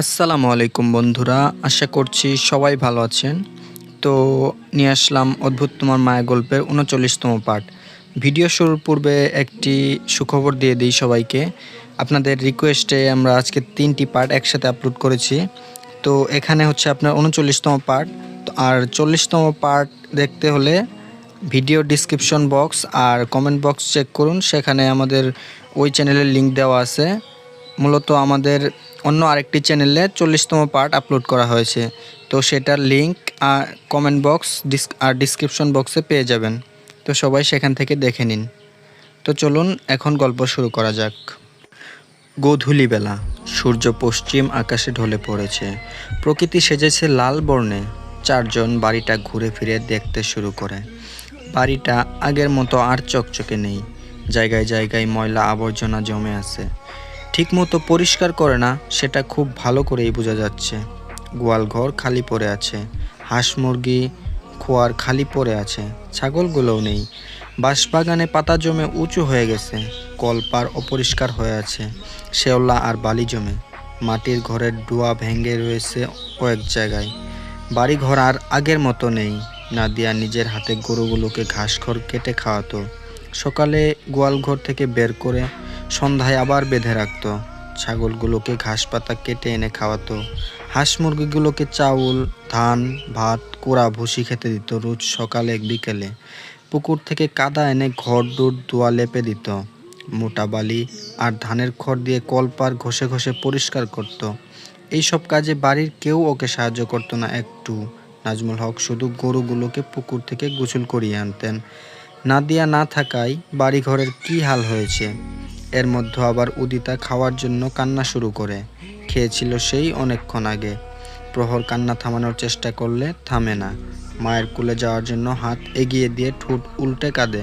আসসালামু আলাইকুম বন্ধুরা, আশা করছি সবাই ভালো আছেন। তো নিয়ে আসলাম অদ্ভুত তোমার মায়া গল্পের উনচল্লিশতম পার্ট ভিডিও শুরুর পূর্বে একটি সুখবর দিয়ে দিই সবাইকে। আপনাদের রিকোয়েস্টে আমরা আজকে তিনটি পার্ট একসাথে আপলোড করেছি। তো এখানে হচ্ছে আপনার উনচল্লিশতম পার্ট আর চল্লিশতম পার্ট দেখতে হলে ভিডিও ডিসক্রিপশন বক্স আর কমেন্ট বক্স চেক করুন। সেখানে আমাদের ওই চ্যানেলের লিংক দেওয়া আছে। মূলত আমাদের অন্য আরেকটি চ্যানেলে চল্লিশতম পার্ট আপলোড করা হয়েছে। তো সেটার লিংক কমেন্ট বক্স আর ডিসক্রিপশন বক্সে পেয়ে যাবেন। তো সবাই সেখান থেকে দেখে নিন। তো চলুন এখন গল্প শুরু করা যাক। গোধূলি বেলা, সূর্য পশ্চিম আকাশে ঢলে পড়েছে। প্রকৃতি সেজেছে লাল বর্ণে। চারজন বাড়িটা ঘুরে ফিরে দেখতে শুরু করে। বাড়িটা আগের মতো আর চকচকে নেই। জায়গায় জায়গায় ময়লা আবর্জনা জমে আছে। ঠিকমতো পরিষ্কার করে না, সেটা খুব ভালো করেই বোঝা যাচ্ছে। গোয়াল ঘর খালি পড়ে আছে। হাঁস মুরগি, খোয়ার খালি পড়ে আছে। ছাগলগুলোও নেই। বাঁশবাগানে পাতা জমে উঁচু হয়ে গেছে। কলপার অপরিষ্কার হয়ে আছে। শেওলা আর বালি জমে। মাটির ঘরের ডুয়া ভেঙে রয়েছে কয়েক জায়গায়। বাড়িঘর আর আগের মতো নেই। নাদিয়া নিজের হাতে গরুগুলোকে ঘাস ঘাসখড় কেটে খাওয়াতো। সকালে গোয়ালঘর থেকে বের করে সন্ধ্যায় আবার বেঁধে রাখত। ছাগলগুলোকে ঘাস পাতা কেটে এনে খাওয়াতো। হাঁস মুরগিগুলোকে চাউল, ধান, ভাত, কোড়া, ভুসি খেতে দিত রোজ সকালে বিকেলে। পুকুর থেকে কাদা এনে ঘর দূর দোয়া লেপে দিত। মোটা বালি আর ধানের খড় দিয়ে কলপার ঘষে ঘষে পরিষ্কার করত। এইসব কাজে বাড়ির কেউ ওকে সাহায্য করতো না। একটু। নাজমুল হক শুধু গরুগুলোকে পুকুর থেকে গোসল করিয়ে আনতেন। নাদিয়া না থাকায় বাড়িঘরের কি হাল হয়েছে? এর মধ্যে আবার উদিতা খাওয়ার জন্য কান্না শুরু করে। খেয়েছিল সেই অনেকক্ষণ আগে। প্রহর কান্না থামানোর চেষ্টা করলে থামে না। মায়ের কুলে যাওয়ার জন্য হাত এগিয়ে দিয়ে ঠোঁট উল্টে কাঁদে।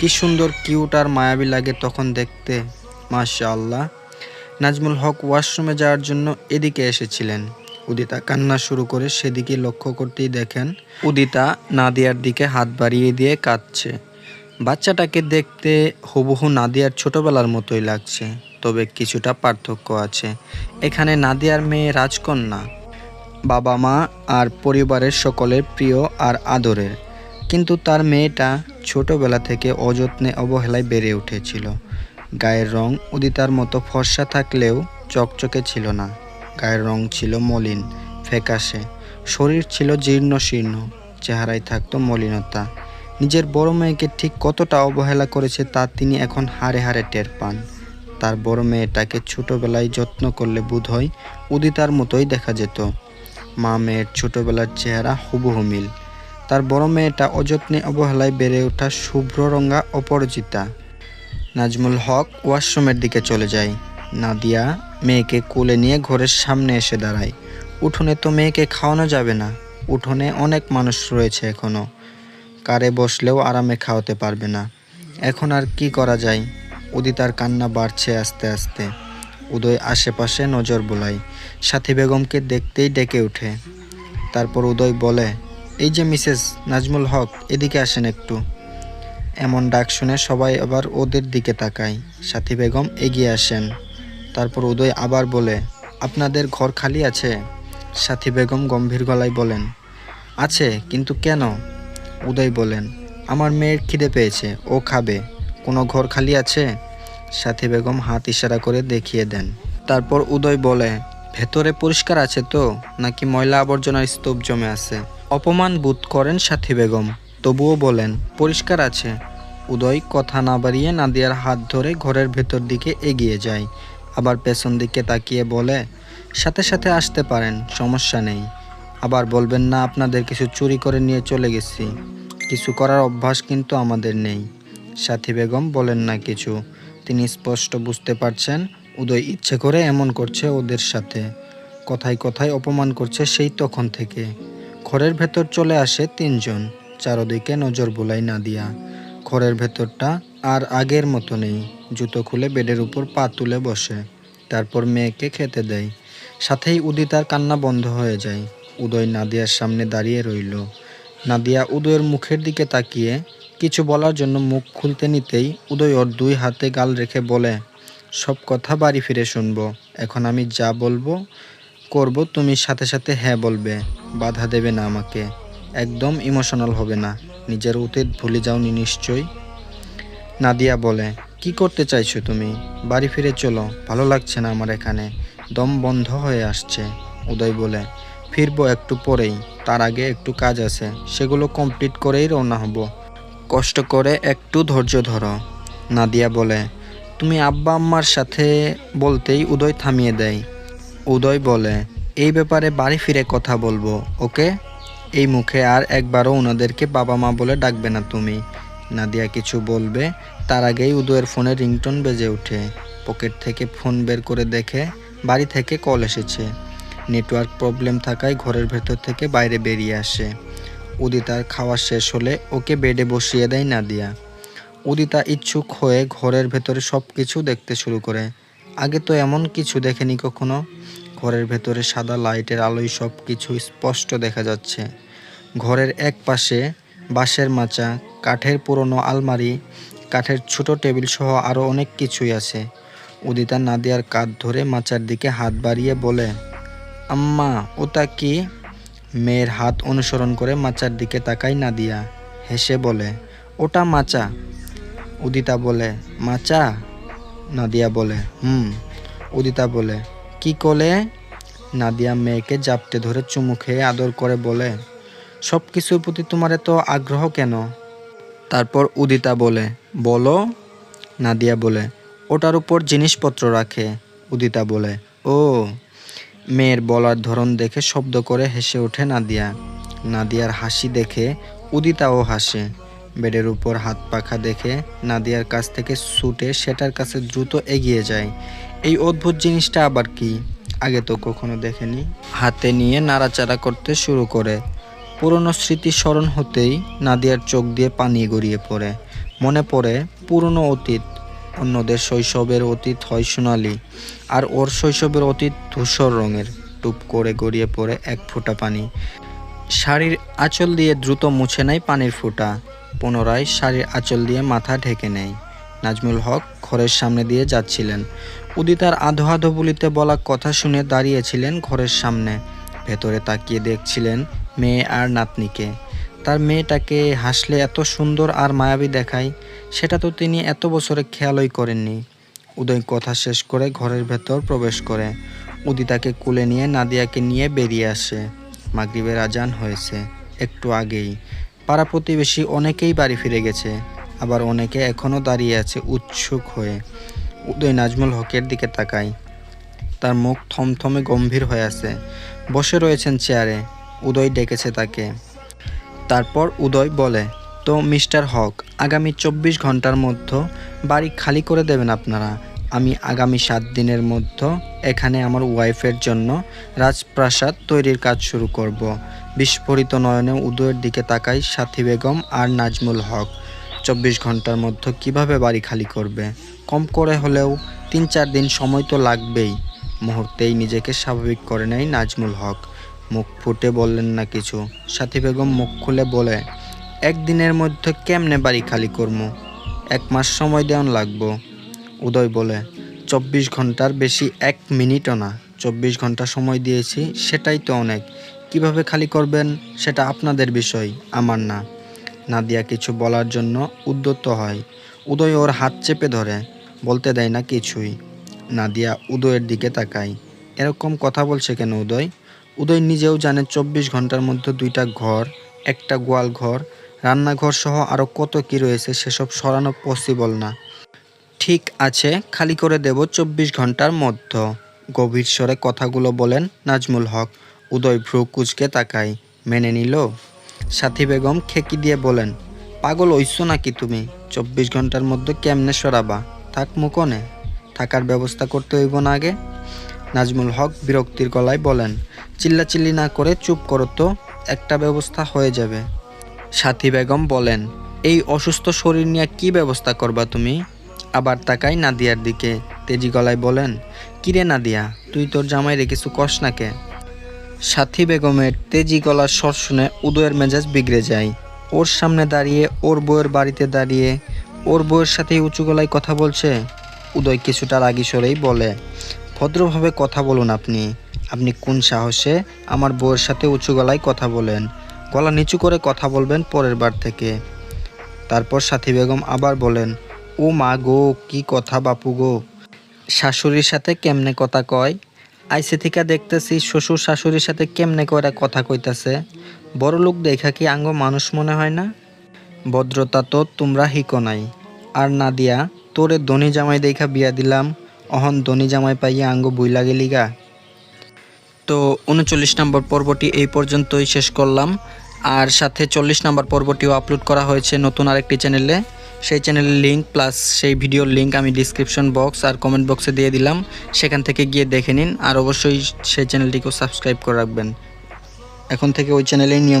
কি সুন্দর, কিউট আর মায়াবী লাগে তখন দেখতে। মাশা আল্লাহ নাজমুল হক ওয়াশরুমে যাওয়ার জন্য এদিকে এসেছিলেন। উদিতা কান্না শুরু করে সেদিকে লক্ষ্য করতেই দেখেন উদিতা নাদিয়ার দিকে হাত বাড়িয়ে দিয়ে কাঁদছে। বাচ্চাটাকে দেখতে হুবহু নাদিয়ার ছোটবেলার মতোই লাগছে, তবে কিছুটা পার্থক্য আছে। এখানে নাদিয়ার মেয়ে রাজকন্যা। বাবা মা আর পরিবারের সকলের প্রিয় আর আদরের। কিন্তু তার মেয়েটা ছোটবেলা থেকে অযত্নে অবহেলায় বেড়ে উঠেছিল। গায়ের রং উদিতার মতো ফর্সা থাকলেও চকচকে ছিল না। গায়ের রং ছিল মলিন, ফ্যাকাশে। শরীর ছিল জীর্ণ শীর্ণ, চেহারায় থাকতো মলিনতা। নিজের বড় মেয়েকে ঠিক কতটা অবহেলা করেছে তা তিনি এখন হারে হারে টের পান। তার বড় মেয়েটাকে ছোটবেলায় যত্ন করলে বোধ হয় উদিতার মতোই দেখা যেত। মা মেয়ের ছোটবেলার চেহারা হুবহু মিল। তার বড় মেয়েটা অযত্নে অবহেলায় বেড়ে ওঠা শুভ্ররঙ্গা রঙা অপরিচিতা নাজমুল হক ওয়াশরুমের দিকে চলে যায়। নাদিয়া মেয়েকে কোলে নিয়ে ঘরের সামনে এসে দাঁড়ায়। উঠোনে তো মেয়েকে খাওয়ানো যাবে না। উঠোনে অনেক মানুষ রয়েছে এখনও কারে বসলেও আরামে খাওয়াতে পারবে না। এখন আর কি করা যায়? উদিতার কান্না বাড়ছে আস্তে আস্তে। উদয় আশেপাশে নজর বোলায়। সাথী বেগমকে দেখতেই ডেকে ওঠে। তারপর উদয় বলে, এই যে মিসেস নাজমুল হক, এদিকে আসেন একটু। এমন ডাক শুনে সবাই আবার ওদের দিকে তাকায়। সাথী বেগম এগিয়ে আসেন। তারপর উদয় আবার বলে, আপনাদের ঘর খালি আছে? সাথী বেগম গম্ভীর গলায় বলেন, আছে, কিন্তু কেন? উদয় বলেন, আমার মেয়ের খিদে পেয়েছে, ও খাবে। কোনো ঘর খালি আছে? সাথী বেগম হাত ইশারা করে দেখিয়ে দেন। তারপর উদয় বলে, ভেতরে পরিষ্কার আছে তো? নাকি ময়লা আবর্জনার স্তূপ জমে আছে? অপমান বোধ করেন সাথী বেগম, তবুও বলেন, পরিষ্কার আছে। উদয় কথা না বাড়িয়ে নাদিয়ার হাত ধরে ঘরের ভেতর দিকে এগিয়ে যায়। আবার পেছন দিকে তাকিয়ে বলে, সাথে সাথে আসতে পারেন, সমস্যা নেই। আবার বলবেন, না, আপনাদের কিছু চুরি করে নিয়ে চলে গেছি। কিছু করার অভ্যাস কিন্তু আমাদের নেই। সাথী বেগম বলেন না কিছু। তিনি স্পষ্ট বুঝতে পারছেন, উদয় ইচ্ছে করে এমন করছে ওদের সাথে। কথায় কথায় অপমান করছে সেই তখন থেকে। ঘরের ভেতর চলে আসে তিনজন, চারদিকে নজর বুলাই না দিয়া ঘরের ভেতরটা আর আগের মতো নেই। জুতো খুলে বেডের উপর পা তুলে বসে। তারপর মেয়েকে খেতে দেয়। সাথেই উদিতার কান্না বন্ধ হয়ে যায়। উদয় নাদিয়ার সামনে দাঁড়িয়ে রইল। নাদিয়া উদয়ের মুখের দিকে তাকিয়ে কিছু বলার জন্য মুখ খুলতে নিতেই উদয় ওর দুই হাতে গাল রেখে বলে, সব কথা বাড়ি ফিরে শুনব। এখন আমি যা বলব, করব তুমি সাথে সাথে হ্যাঁ বলবে। বাধা দেবে না আমাকে। একদম ইমোশনাল হবে না। নিজের অতীত ভুলে যাওনি নিশ্চয়ই? নাদিয়া বলে কি করতে চাইছো তুমি? বাড়ি ফিরে চলো, ভালো লাগছে না আমার এখানে। দম বন্ধ হয়ে আসছে, উদয় বলে। ফিরবো একটু পরেই, তার আগে একটু কাজ আছে, সেগুলো কমপ্লিট করেই রওনা হব। কষ্ট করে একটু ধৈর্য ধরো, নাদিয়া বলে। তুমি আব্বা আম্মার সাথে বলতেই উদয় থামিয়ে দেয়। উদয় বলে, এই ব্যাপারে বাড়ি ফিরে কথা বলব, ওকে? এই মুখে আর একবারও ওনাদেরকে বাবা মা বলে ডাকবে না তুমি। নাদিয়া কিছু বলবে তার আগেই উদয়ের ফোনে রিংটোন বেজে ওঠে। পকেট থেকে ফোন বের করে দেখে বাড়ি থেকে কল এসেছে। নেটওয়ার্ক প্রবলেম থাকায় ঘরের ভেতর থেকে বাইরে বেরিয়ে আসে। উদিতার খাওয়া শেষ হলে ওকে বেডে বসিয়ে দেয় নাদিয়া। উদিতা ইচ্ছুক হয়ে ঘরের ভেতরে সব কিছু দেখতে শুরু করে। আগে তো এমন কিছু দেখেনি কখনো। ঘরের ভেতরে সাদা লাইটের আলোয় সব কিছু স্পষ্ট দেখা যাচ্ছে। ঘরের এক পাশে বাঁশের মাচা, কাঠের পুরনো আলমারি কাঠের ছোট টেবিল সহ আরও অনেক কিছুই আছে। উদিতা নাদিয়ার কাঁধ ধরে মাচার দিকে হাত বাড়িয়ে বলে, আম্মা, ওটা কি? মেয়ের হাত অনুসরণ করে মাচার দিকে তাকাই নাদিয়া। হেসে বলে, ওটা মাচা। উদিতা বলে, মাচা? নাদিয়া বলে, হুম। উদিতা বলে, কি কলে? নাদিয়া মেয়েকে জাপটে ধরে চুমু খেয়ে আদর করে বলে সব কিছুর প্রতি তোমার এত আগ্রহ কেন? তারপর উদিতা বলে, বলো? নাদিয়া বলে, ওটার উপর জিনিসপত্র রাখে। উদিতা বলে, ও। মেয়ের বলার ধরন দেখে শব্দ করে হেসে ওঠে নাদিয়া। নাদিয়ার হাসি দেখে উদিতাও হাসে। বেডের উপর হাত পাখা দেখে নাদিয়ার কাছ থেকে ছুটে সেটার কাছে দ্রুত এগিয়ে যায়। এই অদ্ভুত জিনিসটা আবার কি? আগে তো কখনো দেখেনি। হাতে নিয়ে নাড়াচাড়া করতে শুরু করে। পুরনো স্মৃতি স্মরণ হতেই নাদিয়ার চোখ দিয়ে পানি গড়িয়ে পড়ে। মনে পড়ে পুরনো অতীত, অন্যদের শৈশবের অতীত হয় সোনালি, আর ওর শৈশবের অতীত ধূসর রঙের, টুপ করে গড়িয়ে পড়ে এক ফোঁটা পানি। শাড়ির আঁচল দিয়ে দ্রুত মুছে নেয় পানির ফোঁটা, পুনরায় শাড়ির আঁচল দিয়ে মাথা ঢেকে নেয়। নাজমুল হক ঘরের সামনে দিয়ে যাচ্ছিলেন। উদিতার আধো আধো বলিতে বলা কথা শুনে দাঁড়িয়েছিলেন ঘরের সামনে। ভেতরে তাকিয়ে দেখছিলেন মেয়ে আর নাতনিকে। তার মেয়েটাকে হাসলে এত সুন্দর আর মায়াবী দেখায়, সেটা তো তিনি এত বছরে খেয়ালই করেননি। উদয় কথা শেষ করে ঘরের ভেতর প্রবেশ করে। উদিতাকে কুলে নিয়ে নাদিয়াকে নিয়ে বেরিয়ে আসে। মাগরিবের আজান হয়েছে, একটু আগেই। পাড়া প্রতিবেশী অনেকেই বাড়ি ফিরে গেছে, আবার অনেকে এখনও দাঁড়িয়ে আছে উৎসুক হয়ে। উদয় নাজমুল হকের দিকে তাকায়। তার মুখ থমথমে গম্ভীর হয়ে আছে। বসে রয়েছেন চেয়ারে। উদয় ডেকেছে তাকে। তারপর উদয় বলে, তো মিস্টার হক, আগামী চব্বিশ ঘণ্টার মধ্যে বাড়ি খালি করে দেবেন আপনারা। আমি আগামী সাত দিনের মধ্যে এখানে আমার ওয়াইফের জন্য রাজপ্রাসাদ তৈরির কাজ শুরু করব। বিস্ফোরিত নয়নে উদয়ের দিকে তাকাই সাথী বেগম আর নাজমুল হক। চব্বিশ ঘণ্টার মধ্যে কীভাবে বাড়ি খালি করবে? কম করে হলেও তিন চার দিন সময় তো লাগবেই। মুহূর্তেই নিজেকে স্বাভাবিক করে নেয় নাজমুল হক। মুখ ফুটে বললেন না কিছু। সাথী বেগম মুখ খুলে বলে, একদিনের মধ্যে কেমনে বাড়ি খালি করব এক মাস সময় দেওয়ান লাগবো। উদয় বলে, চব্বিশ ঘণ্টার বেশি এক মিনিটও না। চব্বিশ ঘণ্টা সময় দিয়েছি, সেটাই তো অনেক। কীভাবে খালি করবেন সেটা আপনাদের বিষয়, আমার না। নাদিয়া কিছু বলার জন্য উদ্যত হয়। উদয় ওর হাত চেপে ধরে, বলতে দেয় না কিছুই। নাদিয়া উদয়ের দিকে তাকায়, এরকম কথা বলছে কেন উদয়? উদয় নিজেও জানে চব্বিশ ঘণ্টার মধ্যে দুইটা ঘর, একটা গোয়াল ঘর, রান্নাঘর সহ আরও কত কি রয়েছে সেসব সরানো পসিবল না। ঠিক আছে, খালি করে দেব চব্বিশ ঘণ্টার মধ্যে। গভীর স্বরে কথাগুলো বলেন নাজমুল হক। উদয় ভ্রু কুচকে তাকায়, মেনে নিল। সাথী বেগম খেকি দিয়ে বলেন, পাগল হইছো নাকি তুমি? চব্বিশ ঘণ্টার মধ্যে কেমনে সরাবা? থাক মুকনে। থাকার ব্যবস্থা করতে হইব না আগে? নাজমুল হক বিরক্তির গলায় বলেন চিল্লাচিল্লি না করে চুপ করো তো, একটা ব্যবস্থা হয়ে যাবে। সাথী বেগম বলেন, এই অসুস্থ শরীর নিয়ে কি ব্যবস্থা করবা তুমি? আবার তাকাই নাদিয়ার দিকে, তেজি গলায় বলেন, কিরে নাদিয়া, তুই তোর জামাইরে কিছু কস নাকে সাথী বেগমের তেজি গলার স্বর শুনে উদয়ের মেজাজ বিগড়ে যায়। ওর সামনে দাঁড়িয়ে, ওর বউয়ের বাড়িতে দাঁড়িয়ে, ওর বউয়ের সাথে উঁচু গলায় কথা বলছে। উদয় কিছুটা রাগি সরেই বলে, ভদ্রভাবে কথা বলুন আপনি। আপনি কোন সাহসে আমার বউয়ের সাথে উঁচু গলায় কথা বলেন? গলা নিচু করে কথা বলবেন পরের বার থেকে। তারপর সাথী বেগম আবার বলেন, ও মা গো, কি কথা বাপু গো। শাশুড়ির সাথে কেমনে কথা কয়? আইসে থেকে দেখতেছি শ্বশুর শাশুড়ির সাথে কেমনে কয়রা কথা কইতাছে। বড় লোক দেখা কি আঙ্গ মানুষ মনে হয় না? ভদ্রতা তো তোমরা হিকো নাই। আর না দিয়া, তোরে ধনী জামাই দেখা বিয়া দিলাম। অহন ধনী জামাই পাইয়া আঙ্গ বই লাগে লিগা তো উনচল্লিশ নম্বর পর্বটি এই পর্যন্তই শেষ করলাম। আর সাথে চল্লিশ নম্বর পর্বটিও আপলোড করা হয়েছে নতুন আরেকটি চ্যানেলে সেই চ্যানেলের লিঙ্ক প্লাস সেই ভিডিওর লিঙ্ক আমি ডিসক্রিপশন বক্স আর কমেন্ট বক্সে দিয়ে দিলাম। সেখান থেকে গিয়ে দেখে নিন। আর অবশ্যই সেই চ্যানেলটিকেও সাবস্ক্রাইব করে রাখবেন। এখন থেকে ওই চ্যানেলেই নিয়ম